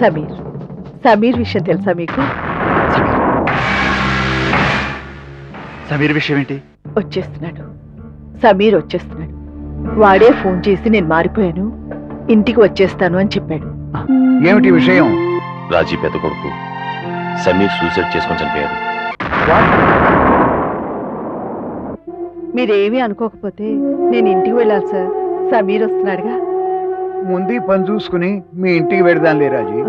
సమీర్. సమీర్ విషయం తెలుసా మీకు? సమీర్ విషయం ఏంటి? వచ్చేస్తున్నాడు. సమీర్ వచ్చేస్తున్నాడు. వాడే ఫోన్ చేసి నేను మారిపోయాను. ఇంటికి వచ్చేస్తాను అని చెప్పాడు. ఏమిటి విషయం? రాజీ పెద్ద కొడుకు. సమీర్ సూసైడ్ చేసుకొని చనిపోయాడు. మీరేమీ అనుకోకపోతే నేను ఇంటికి వెళ్ళాలి సార్. సమీర్ వస్తున్నాడుగా. ముందు పని చూసుకుని మీ ఇంటికి పెడదాం లేరాజీ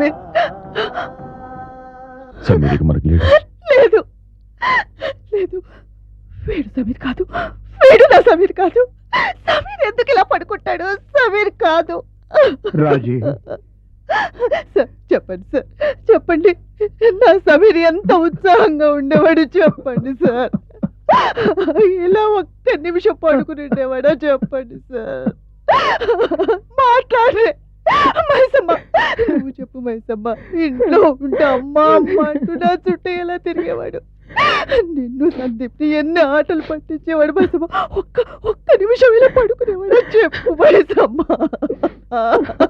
సమీర్ సమీర్కి మనకు లేడు లేదు. లేదు. వీడు సమీర్ కాదు. వీడు నా సమీర్ కాదు. సమీర్ ఎందుకు ఇలా పడుకుంటాడు? సమీర్ కాదు. రాజీ. సార్ చెప్పండి సార్. చెప్పండి. నా సమీర్ ఎంత ఉత్సాహంగా ఉండేవాడు చెప్పండి సార్. ఇలా ఒక్క నిమిషం పడుకుని ఉండేవాడో చెప్పండి సార్. మాట్లాడే మైసమ్మ. నువ్వు చెప్పు మైసమ్మ. ఇంట్లో ఉంటే అమ్మ అమ్మ అంటూ నా చుట్టూ ఎలా తిరిగేవాడు? నిన్ను సందీప్ని ఎన్ని ఆటలు పట్టించేవాడు మైసమ్మ. ఒక్క ఒక్క నిమిషం ఇలా పడుకునేవాడు. చెప్పు మైసమ్మ.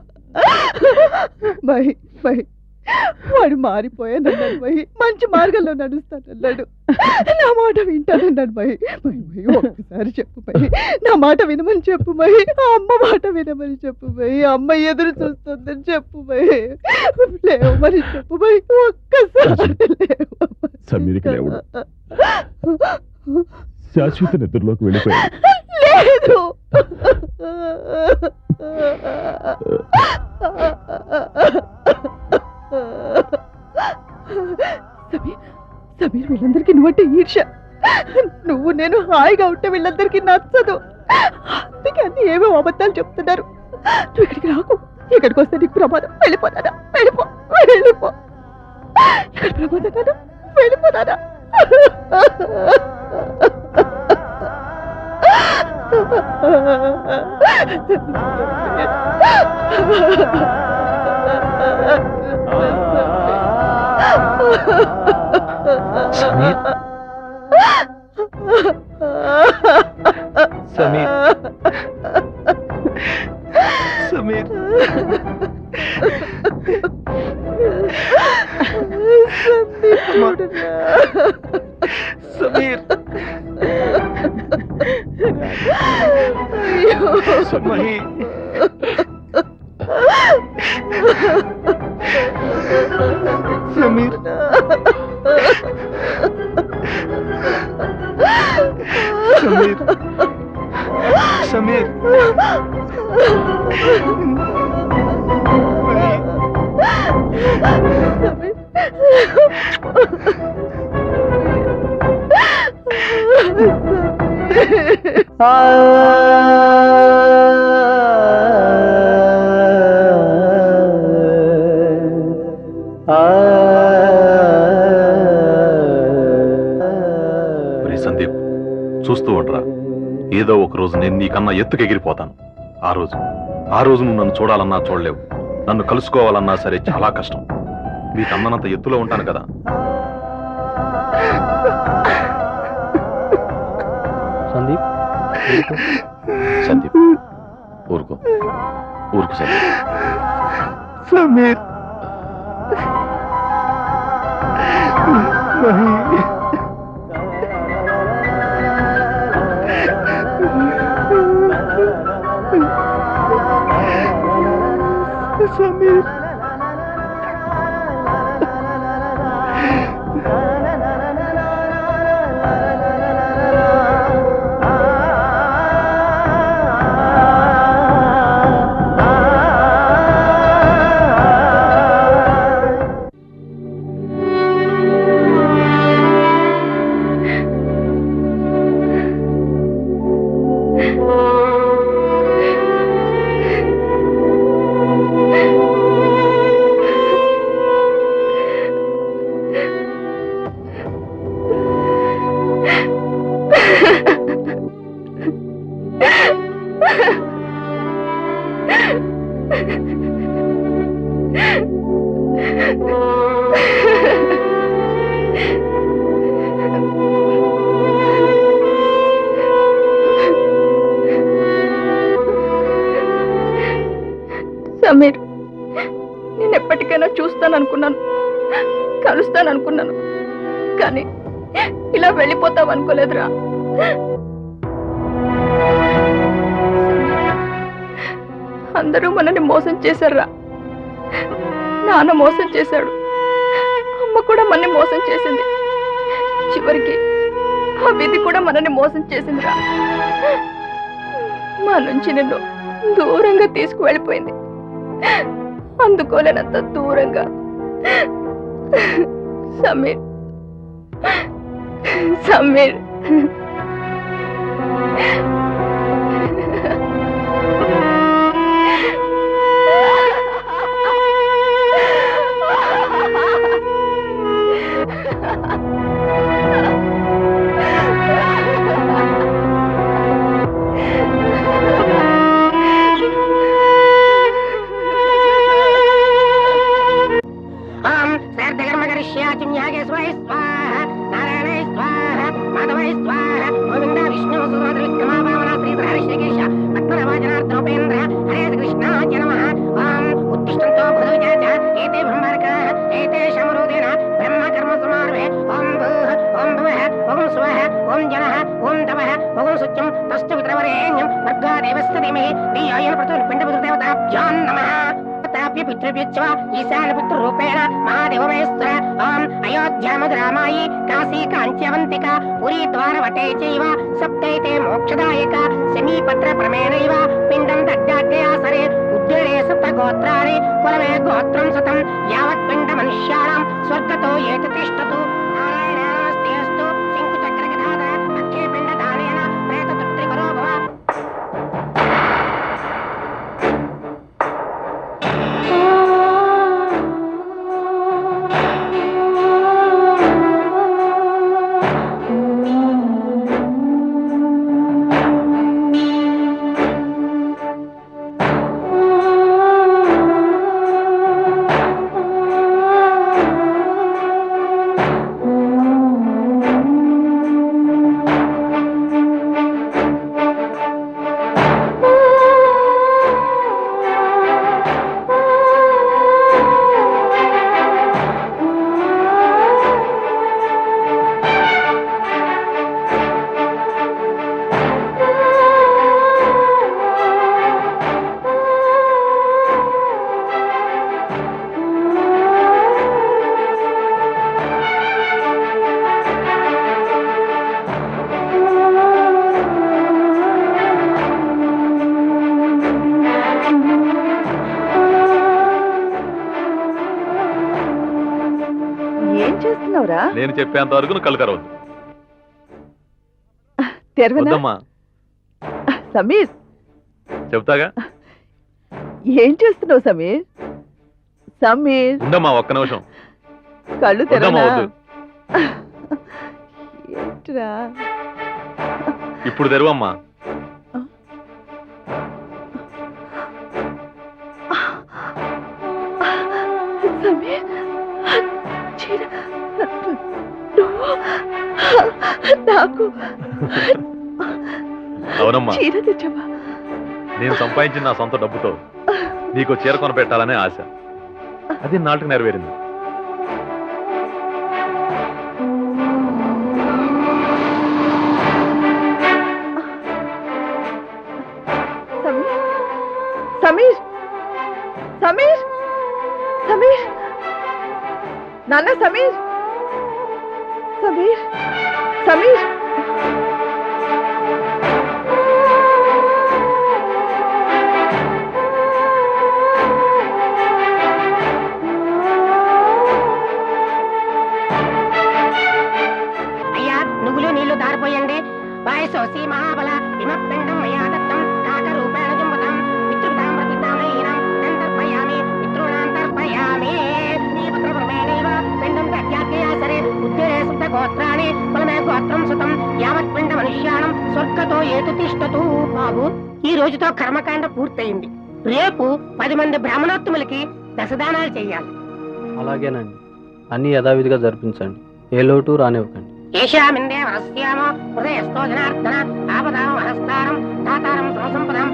మై మై వాడు మారిపోయానన్నాడు మై మంచి మార్గంలో నడుస్తానన్నాడు నా మాట వింటానన్నాడు మై మై మై ఒక్కసారి చెప్పు మై నా మాట వినమని చెప్పు మై ఆ అమ్మ మాట వినమని చెప్పు మై అమ్మ ఎదురు చూస్తుందని చెప్పు మై లేవమని చెప్పు మై ఒక్కసారి లేవమని. సమీర్కి లేవుడు. శాశ్వత నిద్రలోకి వెళ్ళిపోయాడు. లేదు. ఉంటే వీళ్ళందరికీ నచ్చదు. అందుకే అన్ని ఏమో అబద్ధాలు చెప్తున్నారు. నువ్వు ఇక్కడికి రాకు. ఇక్కడికి వస్తే నీకు ప్రమాదం. వెళ్ళిపోతానా వెళ్ళిపో. వెళ్ళిపో. ఇక్కడ ప్రమాదం వెళ్ళిపోతానా సమీర్? సమీర్. సమీర్. సమీర్. సమీర్. ఏదో ఒక రోజు నేను నీకన్నా ఎత్తుకు ఎగిరిపోతాను ఆ రోజు ఆ రోజు నువ్వు నన్ను చూడాలన్నా చూడలేవు. నన్ను కలుసుకోవాలన్నా సరే చాలా కష్టం. వీకమ్మనంత ఎత్తులో ఉంటాను కదా. సందీప్ సందీప్ ఊరుకో. ఊరుకు సందీప్. సమీర్. మహి సమీర్ నేను ఎప్పటికైనా చూస్తాననుకున్నాను కలుస్తాననుకున్నాను. కానీ ఇలా వెళ్ళిపోతావు అనుకోలేదురా అందరూ మనల్ని మోసం చేశారా? నాన్న మోసం చేశాడు. అమ్మ కూడా మనని మోసం చేసింది. చివరికి ఆ విధి కూడా మనల్ని మోసం చేసిందిరా. మా నుంచి నిన్ను దూరంగా తీసుకువెళ్ళిపోయింది. అందుకోలేనంత దూరంగా. సమీర్. సమీర్. భర్గా ధీమహి ధియోయో ప్రచోదయాత్ పిండపితృదేవతాభ్యాం నమః. తాప్య పితృభ్యచ్చ ఈశాన పితృరూపేణ మహాదేవమేశ్వర ఓం అయోధ్యామధురామాయి కాశీ కాంచ్యవంతిక పురీ ద్వారవటే చైవ. సప్తైతే మోక్షదాయక. సమీపత్ర ప్రమేణైవ పిండం దడ్డాడ్యయాసరే ఉద్యోగే సప్త గోత్రాణి కులమే గోత్రం సతం. యావత్ పిండ మనుష్యాణం స్వర్గతో ఏత నేను చెప్పేంత వరకు నువ్వు కళ్ళు తెరవద్దు. తెరవనా? వద్దమ్మా. సమీర్. చెప్తాగా? ఏం చేస్తున్నావు సమీర్? సమీర్. ఉండమ్మా ఒక్క నిమిషం. కళ్ళు వద్దమ్మా తెరవనా? వద్దు. ఏంట్రా? ఇప్పుడు తెరవమ్మా. నాకు అవునమ్మా. చీర నేను సంపాదించిన నా సొంత డబ్బుతో నీకు చీర కొని పెట్టాలనే ఆశ. అది నాటికి నెరవేరింది. సమీర్ సమీర్ సమీర్ సమీర్ నాన్న సమీర్ సమీర్ బ్రాహ్మణోత్తములకి దశదానాలు చెయ్యాలి అలాగేనండి. అన్ని యథావిధిగా జరిపించండి. ఏ లోటు రానివ్వకండి. ఏషామిందే వరస్యామో ఆపదాం హస్తారం దాతారం సమసంపదం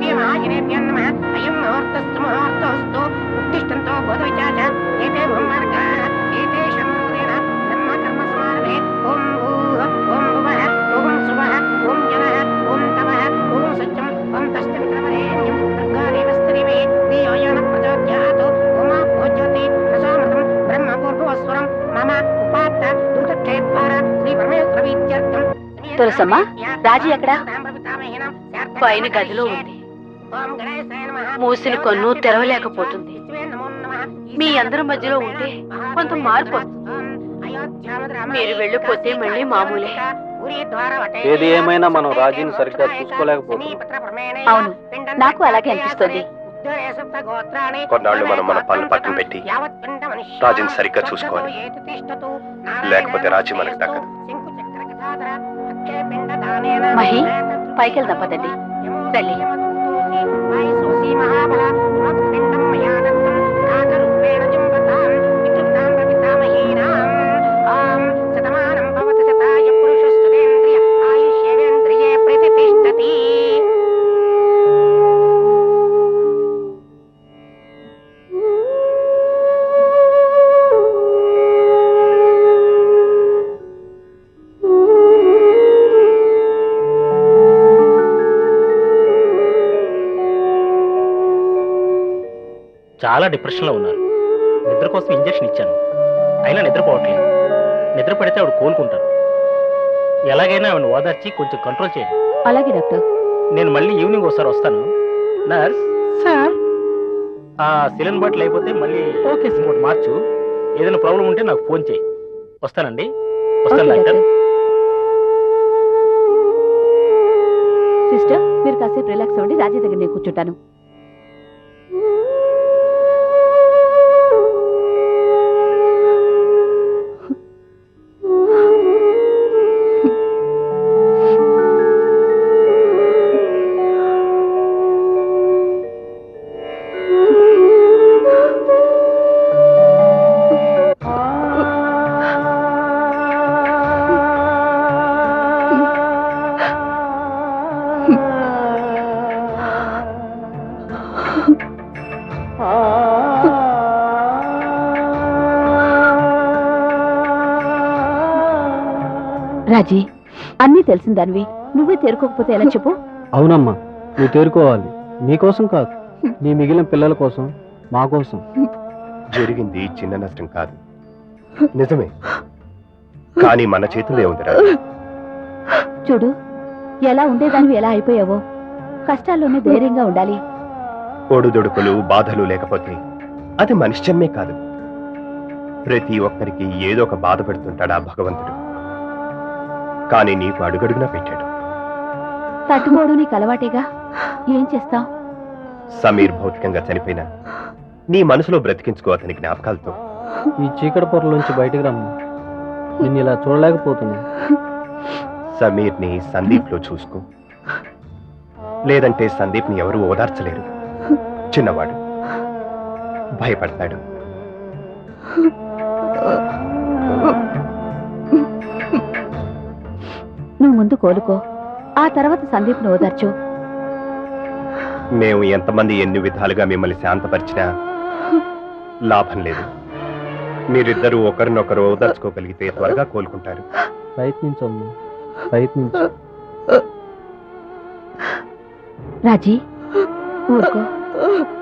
సర్వేభ్య మహాజనేభ్యాం నమః అయం ముహూర్తస్తు ముహూర్తోస్తు ఉత్తిష్టంతో బోధవిచాచ ఏతే బ్రహ్మార్గాः ఏతే శంభుదేన జన్మ కర్మ సమారభే ఓం భూః ఓం భువః ఓం శుభః ఓం జనః ఓం తమః ఓం సత్యం ఓం తస్మిన్వరేణ్యం భర్గాదేవస్తరిమే ధియో యో న ప్రచోదయాత్ ఉమా భోజ్యోతి రసామృతం బ్రహ్మ పూర్వస్వరం మమ ఉపాత్త దూతక్షేత్ర శ్రీ పరమేశ్వర విద్యార్థం తులసమ్మ, రాజీ ఎక్కడా? పైన గదిలో ఉంది. మూసిన కన్ను తెరవలేకపోతుంది. మీ అందరి మధ్యలో ఉంటే కొంత మార్పు. మీరు వెళ్ళిపోతే మళ్ళీ మామూలే. ఏది ఏమైనా మనం రాజీని సరిగ్గా చూసుకోలేకపోతున్నాం. అవును, నాకు అలాగే అనిపిస్తుంది. కొన్నాళ్ళు మనం మన పనులు పక్కన పెట్టి రాజీని సరిగ్గా చూసుకోవాలి. లేకపోతే రాజీ మనకు దక్కదు. మహి, పైకి వెళ్దాం పదండి. తల్లి. I చాలా డిప్రెషన్లో ఉన్నారు. నిద్ర కోసం ఇంజెక్షన్ ఇచ్చాను. అయినా నిద్రపోవట్లేదు. నిద్ర పడితే ఆవిడ కోలుకుంటారు. ఎలాగైనా ఆవిడ ఓదార్చి కొంచెం కంట్రోల్ చేయండి. అలాగే డాక్టర్. నేను మళ్ళీ ఈవినింగ్ ఒకసారి వస్తాను. నర్స్? సార్? ఆ సిలిండర్ బాటిల్ అయిపోతే మళ్ళీ ఓకే ఇంకోటి మార్చు. ఏదైనా ప్రాబ్లం ఉంటే నాకు ఫోన్ చేయి. వస్తానండి. వస్తాను డాక్టర్. సిస్టర్ మీరు కాసేపు రిలాక్స్ అవ్వండి. రాజీ దగ్గర నేను కూర్చుంటాను. రాజీ అన్నీ తెలిసిందానివి నువ్వే తేరుకోకపోతే ఎలా చెప్పు? అవునమ్మా నువ్వు తేరుకోవాలి. నీకోసం కాదు. నీ మిగిలిన పిల్లల కోసం మా కోసం. జరిగింది చిన్న నష్టం కాదు. నిజమే. కానీ మన చేతుల్లో ఉంది రాజీ? చూడు ఎలా ఉండేదానివి ఎలా అయిపోయావో. కష్టాల్లోనే ధైర్యంగా ఉండాలి. ఒడుదొడుకులు బాధలు లేకపోతే అది మనిషి జన్మే కాదు. ప్రతి ఒక్కరికి ఏదో ఒక బాధ పెడుతుంటాడు ఆ భగవంతుడు. కానీ నీకు అడుగడుగునా పెట్టాడు. తట్టుకోవడం నీకు అలవాటేగా ఏం చేస్తావ్? సమీర్ భౌతికంగా చనిపోయినా నీ మనసులో బ్రతికించుకో అతని జ్ఞాపకాలతో. ఈ చీకటి పొరలోంచి బయటికి రమ్మా. నిన్ను ఇలా చూడలేకపోతున్నా. సమీర్ని సందీప్లో చూసుకో. లేదంటే సందీప్ని ఎవరు ఓదార్చలేరు. చిన్నవాడు. భయపడతాడు. నువ్వు ముందు కోలుకో. ఆ తర్వాత సందీప్ను ఓదార్చు. మేము ఎంతమంది ఎన్ని విధాలుగా మిమ్మల్ని శాంతపరిచినా లాభం లేదు. మీరిద్దరూ ఒకరినొకరు ఓదార్చుకోగలిగితే త్వరగా కోలుకుంటారు. ప్రయత్నించమ్మా. ప్రయత్నించు. రాజీ ఊరుకో. Oh.